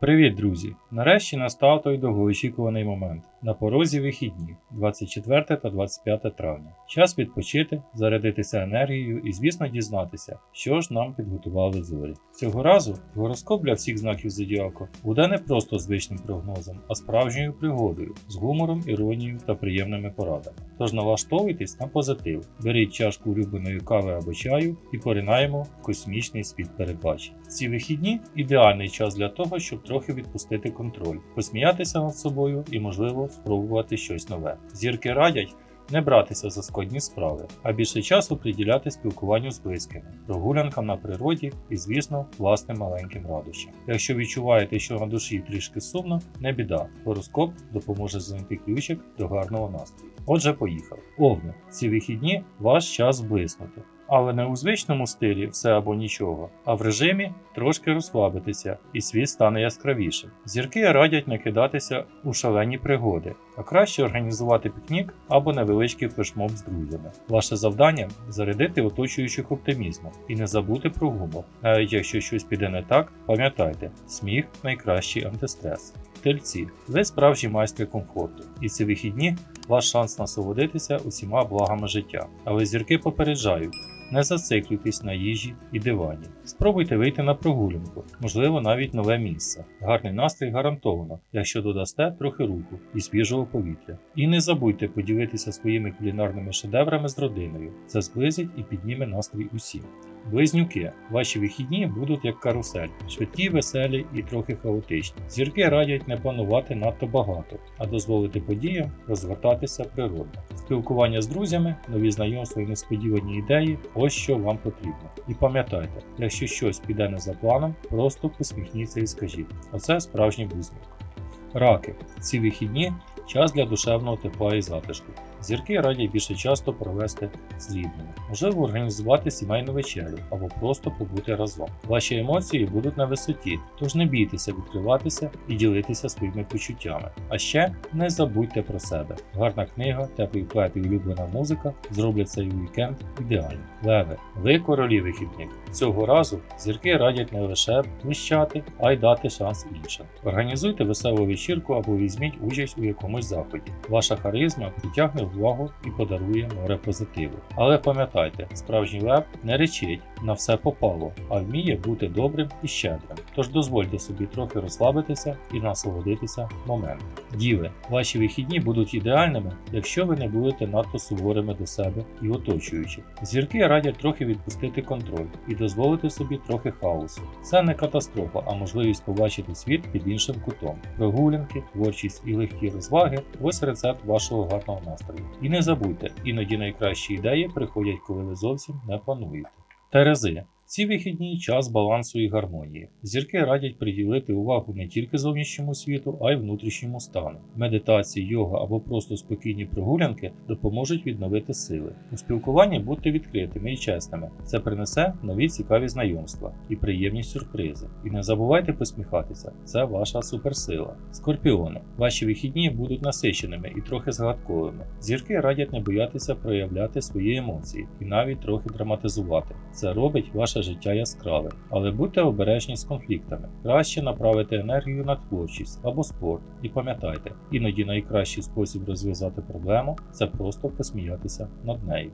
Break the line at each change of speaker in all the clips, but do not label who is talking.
Привіт, друзі! Нарешті настав той довгоочікуваний момент. На порозі вихідні 24 та 25 травня. Час відпочити, зарядитися енергією і, звісно, дізнатися, що ж нам підготували зорі. Цього разу гороскоп для всіх знаків зодіаку буде не просто звичним прогнозом, а справжньою пригодою з гумором, іронією та приємними порадами. Тож налаштовуйтесь на позитив, беріть чашку улюбленої кави або чаю і поринаємо в космічний світ передбачень. Ці вихідні ідеальний час для того, щоб трохи відпустити контроль, посміятися над собою і, можливо, спробувати щось нове. Зірки радять не братися за складні справи, а більше часу приділяти спілкуванню з близькими, прогулянкам на природі і, звісно, власним маленьким радощам. Якщо відчуваєте, що на душі трішки сумно, не біда. Гороскоп допоможе знайти ключик до гарного настрою. Отже, поїхали. Овни, ці вихідні ваш час блиснути. Але не у звичному стилі все або нічого, а в режимі трошки розслабитися, і світ стане яскравішим. Зірки радять накидатися у шалені пригоди, а краще організувати пікнік або невеличкий флешмоб з друзями. Ваше завдання зарядити оточуючих оптимізмом і не забути про гумор. Навіть якщо щось піде не так, пам'ятайте, сміх найкращий антистрес. Тельці, ви справжні майстри комфорту, і ці вихідні ваш шанс насолодитися усіма благами життя. Але зірки попереджають. Не зациклюйтесь на їжі і дивані. Спробуйте вийти на прогулянку, можливо, навіть нове місце. Гарний настрій гарантовано, якщо додасте трохи руху і свіжого повітря. І не забудьте поділитися своїми кулінарними шедеврами з родиною. Це зблизить і підніме настрій усім. Близнюки, ваші вихідні будуть як карусель, швидкі, веселі і трохи хаотичні. Зірки радять не планувати надто багато, а дозволити подіям розвертатися природно. Спілкування з друзями, нові знайомства і несподівані ідеї ось що вам потрібно. І пам'ятайте, якщо щось піде не за планом, просто посміхніться і скажіть: оце справжній близнюк. Раки, ці вихідні час для душевного тепла і затишку. Зірки радять більше часто провести з рідними, можливо організувати сімейну вечерю або просто побути разом. Ваші емоції будуть на висоті, тож не бійтеся відкриватися і ділитися своїми почуттями. А ще не забудьте про себе. Гарна книга, теплий плед і улюблена музика зроблять цей вікенд ідеальним. Леви, ви королі вихідних. Цього разу зірки радять не лише блищати, а й дати шанс іншим. Організуйте веселу вечірку або візьміть участь у якомусь заході. Ваша харизма притягне увагу і подарує море позитиву. Але пам'ятайте, справжній лев не речить на все попало, а вміє бути добрим і щедрим. Тож дозвольте собі трохи розслабитися і насолодитися моментом. Діви, ваші вихідні будуть ідеальними, якщо ви не будете надто суворими до себе і оточуючих. Зірки радять трохи відпустити контроль і дозволити собі трохи хаосу. Це не катастрофа, а можливість побачити світ під іншим кутом. Прогулянки, творчість і легкі розваги ось рецепт вашого гарного настрою. І не забудьте, іноді найкращі ідеї приходять, коли ви зовсім не плануєте. Терези. Ці вихідні час балансу і гармонії. Зірки радять приділити увагу не тільки зовнішньому світу, а й внутрішньому стану. Медитації, йога або просто спокійні прогулянки допоможуть відновити сили. У спілкуванні будьте відкритими і чесними. Це принесе нові цікаві знайомства і приємні сюрпризи. І не забувайте посміхатися, це ваша суперсила. Скорпіони, ваші вихідні будуть насиченими і трохи згадковими. Зірки радять не боятися проявляти свої емоції і навіть трохи драматизувати. Це робить ваше життя яскравим, але будьте обережні з конфліктами. Краще направити енергію на творчість або спорт. І пам'ятайте, іноді найкращий спосіб розв'язати проблему це просто посміятися над нею.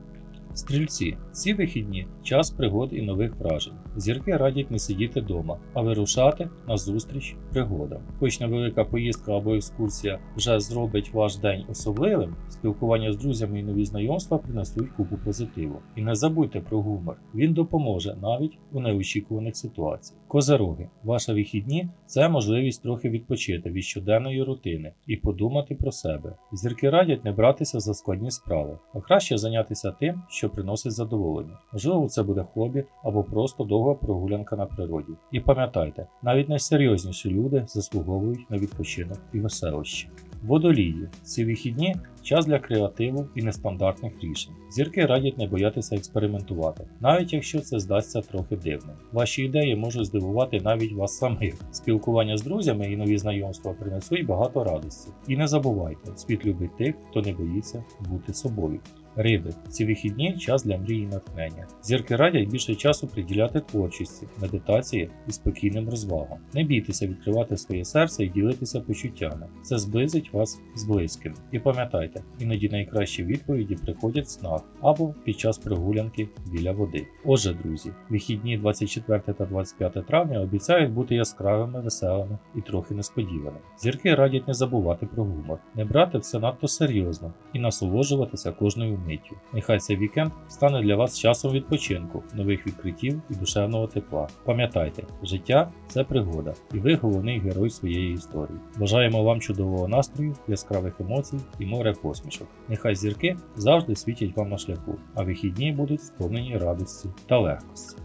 Стрільці, ці вихідні час пригод і нових вражень. Зірки радять не сидіти вдома, а вирушати на зустріч пригодам. Хоч невелика поїздка або екскурсія вже зробить ваш день особливим, спілкування з друзями і нові знайомства принесуть купу позитиву. І не забудьте про гумор, він допоможе навіть у неочікуваних ситуаціях. Козероги, ваші вихідні це можливість трохи відпочити від щоденної рутини і подумати про себе. Зірки радять не братися за складні справи, а краще зайнятися тим, що приносить задоволення. Можливо, це буде хобі або просто довга прогулянка на природі. І пам'ятайте, навіть найсерйозніші люди заслуговують на відпочинок і веселощі. Водолії, ці вихідні час для креативу і нестандартних рішень. Зірки радять не боятися експериментувати, навіть якщо це здасться трохи дивним. Ваші ідеї можуть здивувати навіть вас самих. Спілкування з друзями і нові знайомства принесуть багато радості. І не забувайте, світ любить тих, хто не боїться бути собою. Риби. Ці вихідні час для мрії і натхнення. Зірки радять більше часу приділяти творчості, медитації і спокійним розвагам. Не бійтеся відкривати своє серце і ділитися почуттями. Це зблизить вас з близьким. І пам'ятайте, іноді найкращі відповіді приходять в снах або під час прогулянки біля води. Отже, друзі, вихідні 24 та 25 травня обіцяють бути яскравими, веселими і трохи несподіваними. Зірки радять не забувати про гумор, не брати все надто серйозно і насолоджуватися кожною миттю. Нехай цей вікенд стане для вас часом відпочинку, нових відкриттів і душевного тепла. Пам'ятайте, життя це пригода, і ви головний герой своєї історії. Бажаємо вам чудового настрою, яскравих емоцій і море посмішок. Нехай зірки завжди світять вам на шляху, а вихідні будуть сповнені радості та легкості.